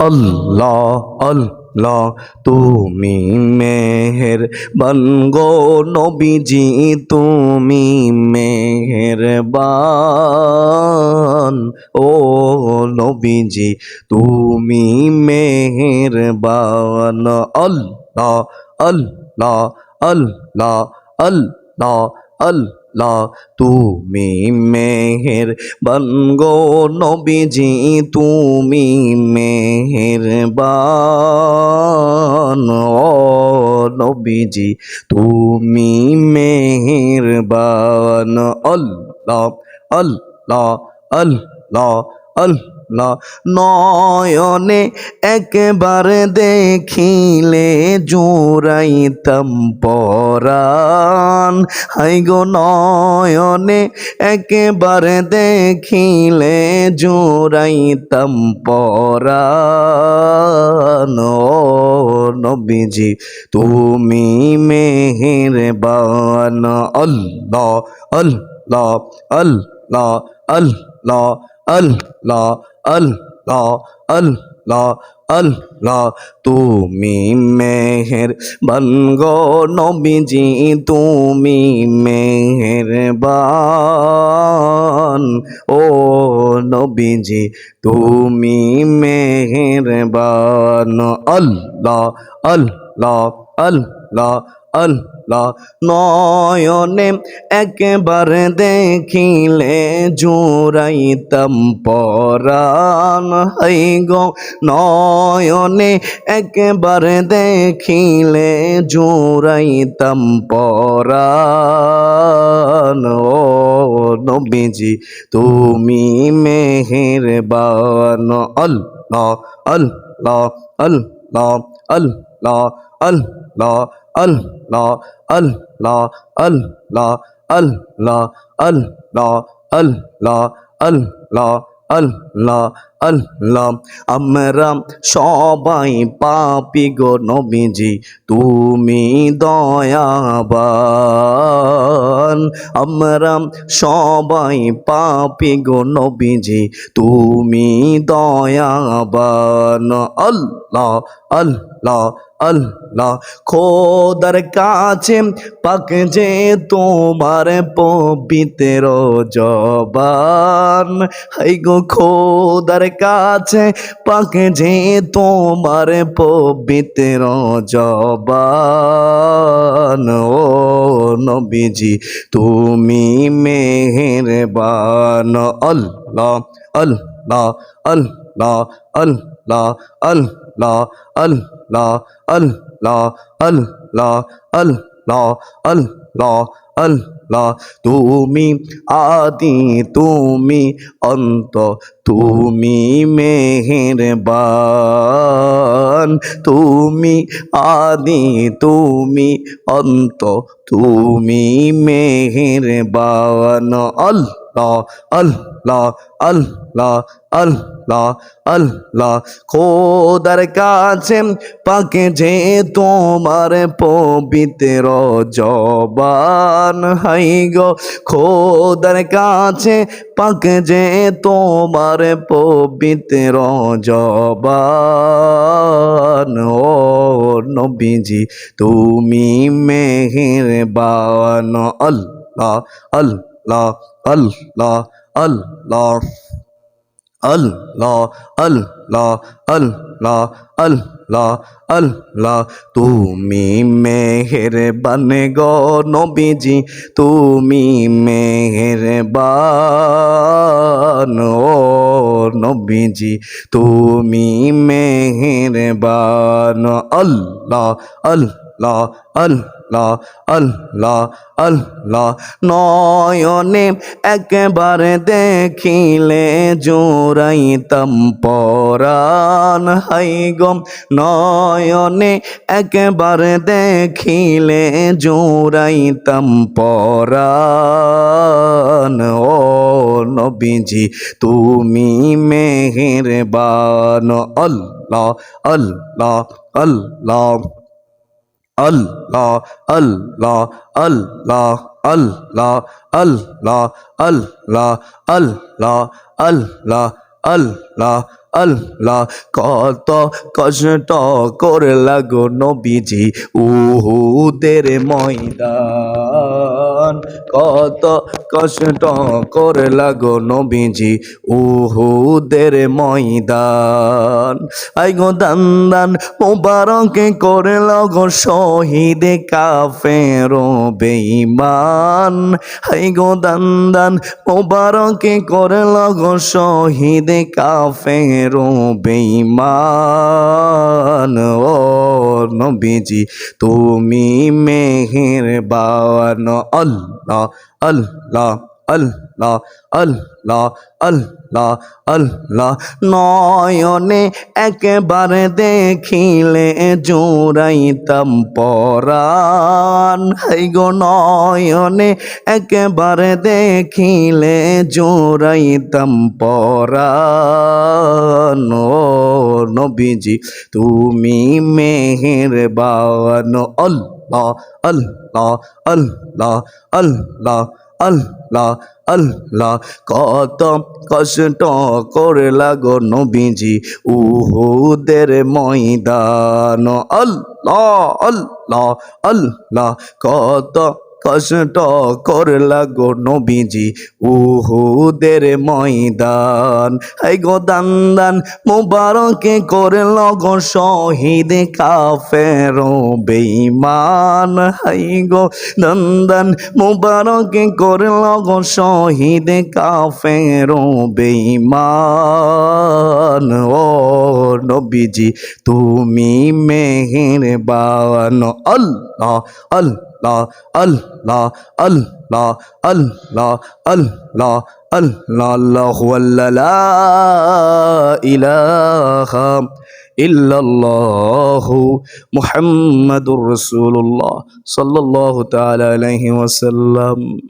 আল্লাহ আল্লাহ, তুমি মেহের বনগো নবীজি, তুমি মেহের বান ও নবীজি, তুমি মেহের বান আল্লাহ আল্লাহ আল্লাহ আল্লাহ আল্লাহ তুমি মেহের বনগো নবীজি তুমি মেহের বান নবীজি, তুমি মেহের বান আল্লাহ আল্লাহ আল্লাহ আল্লাহ, নয়নে একবারে দেখিলে জোড়াইতাম পরাণ হাই গো নয়নে একেবারে দেখিলে জোড়াইতাম পরাণ। নবীজি, তুমি মেহের বান আল্লাহ আল্লাহ আল্লাহ আল্লাহ আল্লাহ আল্লাহ ল অল ল তুমি মেহের বনগ নবীজি, তুমি মেহের বান ও নবীজি, তুমি মেহের বান অল ল অল ল অল ল অল নয়নে একবার দেখিলে জোড়াইতাম পরাণ হাই গো। নয়নে একবার দেখিলে জোড়াইতাম পরাণ। ও নবীজি, তুমি মেহেরবান। আল্লাহ আল্লাহ আল্লাহ। আল্লাহ আল্লাহ আল্লাহ আল্লাহ আল্লাহ আল্লাহ আল্লাহ আল্লাহ আল্লাহ আল্লাহ আল্লাহ, আমরা সবাই পাপি গো নবীজি, তুমি দয়াবান। আমরা সবাই পাপি গো নবীজি, তুমি দয়াবান। আল্লাহ আল্লাহ আল্লাহ, খোদার কাছে পাক যে তোমার পবিত্র জবান। হাই গো খোদার কাছে পাক যে তোমার পবিত্র জবান ও নবীজি তুমি মেহেরবান আল্লাহ আল্লাহ আল্লাহ আল্লাহ আল্লাহ আল্লাহ আল্লাহ আল্লাহ আল্লাহ আল্লাহ আল্লাহ তুমি আদি তুমি অন্ত তুমি মেহেরবান। তুমি আদি তুমি অন্ত তুমি মেহেরবান। আল্লাহ আল্লাহ আল্লাহ আল্লাহ আল্লাহ খোদার কাছে পাকে যে তোমার পবিত্র জবান, হাই গো। খোদার কাছে পাকে যে তোমার পবিত্র জবান, ও নবীজি, তুমি মেহেরবান, আল্লাহ আল্লাহ। লা, আল লা আল লা আল লা আল লা আল লা আল লা আল, লা। তুমি মেহের বানে গ নবীজি, তুমি মেহের বান ও নবীজি, তুমি মেহের বান আল্লাহ আল্লাহ আল্লাহ। আল্লাহ আল্লাহ নয়নে একবার দেখিলে জোড়াইতাম পরাণ, হাই গম নয়নে একবার দেখিলে জোড়াইতাম পরাণ, ও নবীজি, তুমি মেহেরবান। আল্লাহ আল্লাহ আল্লাহ। আল্লাহ আল্লাহ আল্লাহ আল্লাহ আল্লাহ আল্লাহ আল্লাহ আল্লাহ আল্লাহ আল্লাহ। কত কষ্ট করে লাগো নবীজি উহুদের ময়দান। কত কষ্ট করে লাগো নবীজি উহুদের ময়দান। আই গো দান দান মোবারকে করে লগো শহীদ কাফের বেঈমান। আই গো দান দান মোবারকে করে লগো শহীদ কাফের বেঈমান। ও নবীজি তুমি আল্লাহ আল্লাহ আল্লাহ আল্লাহ আল্লাহ নয়নে একেবারে দেখিলে জোড়াইতাম পরাণ। হাই গো নয়নে একেবারে দেখিলে জোড়াইতাম পরাণ। ও নবীজি, তুমি মেহেরবান আল্লাহ আল্লাহ আল্লাহ আল্লাহ আল্লাহ আল্লাহ আল্লাহ। কত কষ্ট করে লাগো নবীজি, উহুদের ময়দান। আল্লাহ আল্লাহ আল্লাহ। কত কষ্ট করে লাগো নবীজি, উহুদের ময়দান। হাই গো দান দান মুবারকে করে লগ শহীদ কাফের বেঈমান। হাই গো দান দান মুবারকে করে লগ শহীদ কাফের বেঈমান। ও নবীজি, তুমি মেহেরবান। আল্লাহ আল্লাহ। لا ال لا ال لا ال لا ال لا ال لا الله هو لا إله إلا الله محمد رسول الله صلى الله تعالى عليه وسلم.